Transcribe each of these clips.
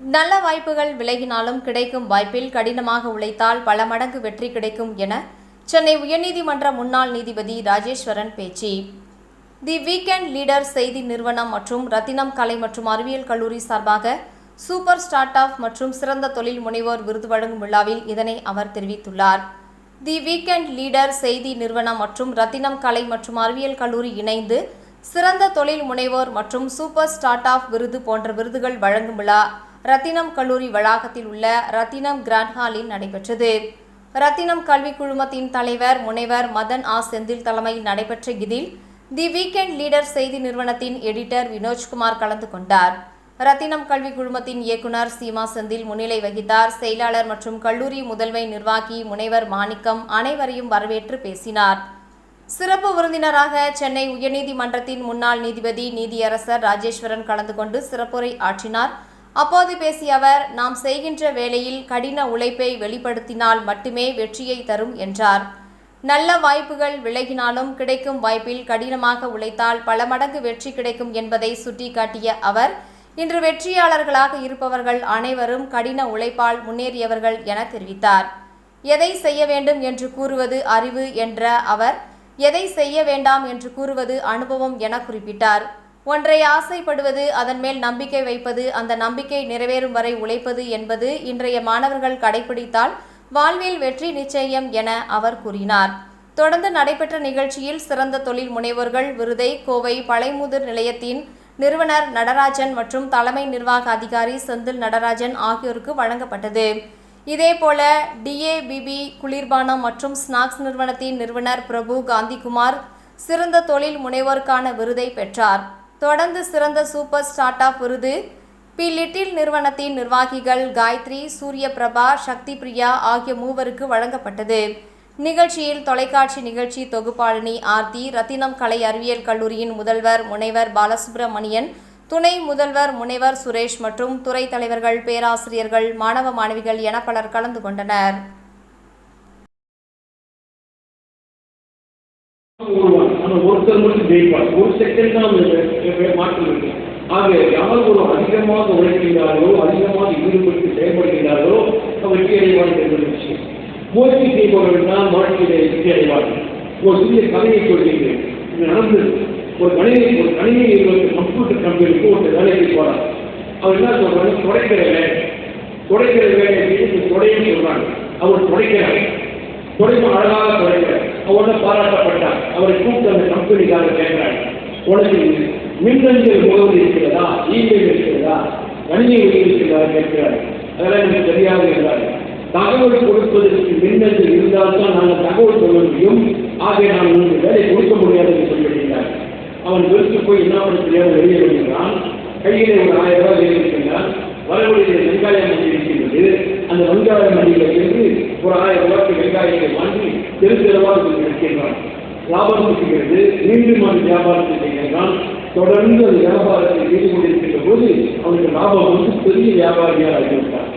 நல்ல வாய்ப்புகள் விலகினாலும் கிடைக்கும் வாய்ப்பில் கடினமாக உழைத்தால் பல மடங்கு வெற்றி கிடைக்கும் என சென்னை உயர்நீதிமன்ற முன்னாள் நீதிபதி ராஜேஸ்வரன் பேச்சு. தி வீக்கெண்ட் லீடர் செய்தி நிறுவனம் மற்றும் ரத்தினம் கலை மற்றும் அறிவியல் கல்லூரி சார்பாக சூப்பர் ஸ்டார்ட் அப் மற்றும் சிறந்த தொழில் முனைவோர் விருது வழங்கும் விழாவில் இதனை அவர் தெரிவித்துள்ளார். தி வீக்கெண்ட் லீடர் செய்தி நிறுவனம் மற்றும் ரத்தினம் கலை மற்றும் அறிவியல் கல்லூரி இணைந்து சிறந்த தொழில் முனைவோர் மற்றும் சூப்பர் ஸ்டார்ட் அப் விருது போன்ற விருதுகள் வழங்கும் விழா. ரத்தினம் கல்லூரி வளாகத்தில் உள்ள ரத்தினம் கிராண்ட் ஹாலில் நடைபெற்றது. ரத்தினம் கல்வி குழுமத்தின் தலைவர் முனைவர் மதன் ஆ. செந்தில் தலைமையில் நடைபெற்ற இதில் தி வீக்கெண்ட் லீடர் செய்தி நிறுவனத்தின் எடிட்டர் வினோஜ்குமார் கலந்து கொண்டார். ரத்தினம் கல்வி குழுமத்தின் இயக்குனர் சீமா செந்தில் முன்னிலை வகித்தார். செயலாளர் மற்றும் கல்லூரி முதல்வை நிர்வாகி முனைவர் மாணிக்கம் அனைவரையும் வரவேற்று பேசினார். சிறப்பு விருந்தினராக சென்னை உயர்நீதிமன்றத்தின் முன்னாள் நீதிபதி நீதியரசர் ராஜேஸ்வரன் கலந்து கொண்டு சிறப்புரை ஆற்றினார். அப்போது பேசிய அவர் நாம் செய்கின்ற வேலையில் கடின உழைப்பை வெளிப்படுத்தினால் மட்டுமே வெற்றியை தரும் என்றார். நல்ல வாய்ப்புகள் விலகினாலும் கிடைக்கும் வாய்ப்பில் கடினமாக உழைத்தால் பல மடங்கு வெற்றி கிடைக்கும் என்பதை சுட்டிக்காட்டிய அவர் இன்று வெற்றியாளர்களாக இருப்பவர்கள் அனைவரும் கடின உழைப்பால் முன்னேறியவர்கள் என தெரிவித்தார். எதை செய்ய வேண்டும் என்று கூறுவது அறிவு என்ற அவர் எதை செய்ய வேண்டாம் என்று கூறுவது அனுபவம் என குறிப்பிட்டார். ஒன்றை ஆசைப்படுவது அதன் மேல் நம்பிக்கை வைப்பது அந்த நம்பிக்கை நிறைவேறும் வரை உழைப்பது என்பது இன்றைய மாணவர்கள் கடைபிடித்தால் வாழ்வில் வெற்றி நிச்சயம் என அவர் கூறினார். தொடர்ந்து நடைபெற்ற நிகழ்ச்சியில் சிறந்த தொழில் முனைவோர்கள் விருதை கோவை பழைமுதிர் நிலையத்தின் நிறுவனர் நடராஜன் மற்றும் தலைமை நிர்வாக அதிகாரி செந்தில் நடராஜன் ஆகியோருக்கு வழங்கப்பட்டது. இதேபோல டிஏபிபி குளிர்பானம் மற்றும் ஸ்நாக்ஸ் நிறுவனத்தின் நிறுவனர் பிரபு காந்திகுமார் சிறந்த தொழில் முனைவோருக்கான விருதை பெற்றார். தொடர்ந்து சிறந்த சூப்பர் ஸ்டார்ட் அப் விருது. பி லிட்டில் நிறுவனத்தின் நிர்வாகிகள் காயத்ரி சூரியபிரபா சக்தி பிரியா ஆகிய மூவருக்கு வழங்கப்பட்டது. நிகழ்ச்சியில் தொலைக்காட்சி நிகழ்ச்சி தொகுப்பாளினி ஆர்த்தி ரத்தினம் கலை அறிவியல் கல்லூரியின் முதல்வர் முனைவர் பாலசுப்ரமணியன் துணை முதல்வர் முனைவர் சுரேஷ் மற்றும் துறை தலைவர்கள் பேராசிரியர்கள் மாணவ மாணவிகள் என பலர் கலந்து கொண்டனர். ஒருவன் ஆனால் ஒருத்தர் மட்டும் ஜெயிப்பார். ஒரு செகண்ட் தான் மாற்றம் இருக்கு. ஆக யார் ஒரு அதிகமாக உழைக்கின்றார்களோ அதிகமாக ஈடுபட்டு செயல்படுகின்றார்களோ வெற்றி அடைவார்கள் என்பது விஷயம். முயற்சி செய்பவர்கள் தான் வாழ்க்கையிலே வெற்றி அடைவார்கள் ஒரு சிறிய கதையை சொல்கிறேன் நடந்தது. ஒரு கணினி ஒரு கணினி கம்ப்யூட்டர் கம்பெனிக்கு ஒரு வேலைக்கு போறார். அவர் என்ன சொல்றாரு? துடைக்கிற வேலை. துடைக்கிற வேலை அப்படின்னு சொல்றாங்க. அவர் துடைக்கிறார் துடைப்பு அழகாக துடைக்கிறார் அவரோட பாராட்டப்பட்டார். அவரை கூப்பிட்டு அந்த கம்பெனிக்காக கேட்கிறார் உனக்கு மின்னஞ்சல் முகவரி இருக்கிறதா? இமெயில் இருக்கிறதா? கணினி இருக்கிறதா? கேட்கிறார். அதெல்லாம் எனக்கு தெரியாது என்றார். தகவல் கொடுப்பதற்கு மின்னஞ்சல் இருந்தால்தான் நாங்கள் தகவல் சொல்ல முடியும். ஆக நான் உங்களுக்கு வேலை கொடுக்க முடியாது என்று சொல்லிவிட்டார். அவன் வெறுத்து போய் என்ன பண்ண தெரியாத வெளியே வருகிறான் கையிலே ஒரு ஆயிரம் ரூபாய் வெளியிருக்கிறான் வரவழியில் வெங்காய மண்டி இருக்கின்றது. அந்த வெங்காய மண்டியில் இருந்து ஒரு ஆயிரம் ரூபாய்க்கு வெங்காயத்தை வாங்கி தெரு இருக்கின்றான் லாபம் இருக்கிறது மீண்டும் அந்த வியாபாரத்தை செய்கின்றான். தொடர்ந்து அந்த வியாபாரத்தை செய்து கொண்டிருக்கின்ற போது அவனுக்கு லாபம் வந்து பெரிய வியாபாரியாக ஆகிவிட்டார்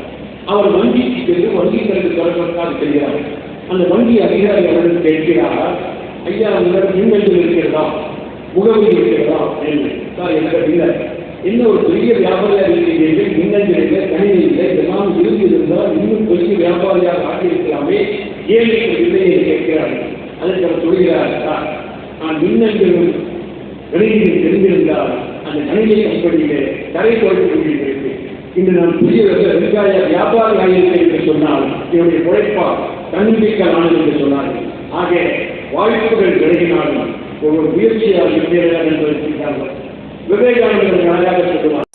அவர் வங்கிக்கு சென்று வங்கி கணக்கு தொடர்பதற்காக தெரியாது அந்த வங்கி அதிகாரி அவர்கள் கேட்கிறார் ஐயா உங்களிடம் மின்னஞ்சல் இருக்கிறதா? முகவரி இருக்கிறதா? என்று. சார் எனக்கு இல்லை. என்ன ஒரு பெரிய வியாபாரியாக இருக்கிறீர்கள் மின்னஞ்சல் இல்லை கணினி இல்லை இன்னும் பெரிய வியாபாரியாக ஆகியிருக்கலாமே ஏன் இல்லை என்று கேட்கிறார்கள். அதற்கு அவர் சொல்கிறார் சார் நான் மின்னஞ்சலும் கணினியில் தெரிந்திருந்தால் அந்த கணினி கம்பெனியிலே தரை கொடுத்து கொண்டிருக்கிறேன். இன்று நான் புதிய வெங்காய வியாபாரி ஆகியிருக்கேன் என்று சொன்னால் என்னுடைய உழைப்பால் தன்னம்பிக்கையானது என்று சொன்னார்கள். ஆக வாய்ப்புகள் விலகினாலும் ஒரு முயற்சியால் என்று என்பதற்கு விவேகானந்தர் அழகாக சொல்லுவார்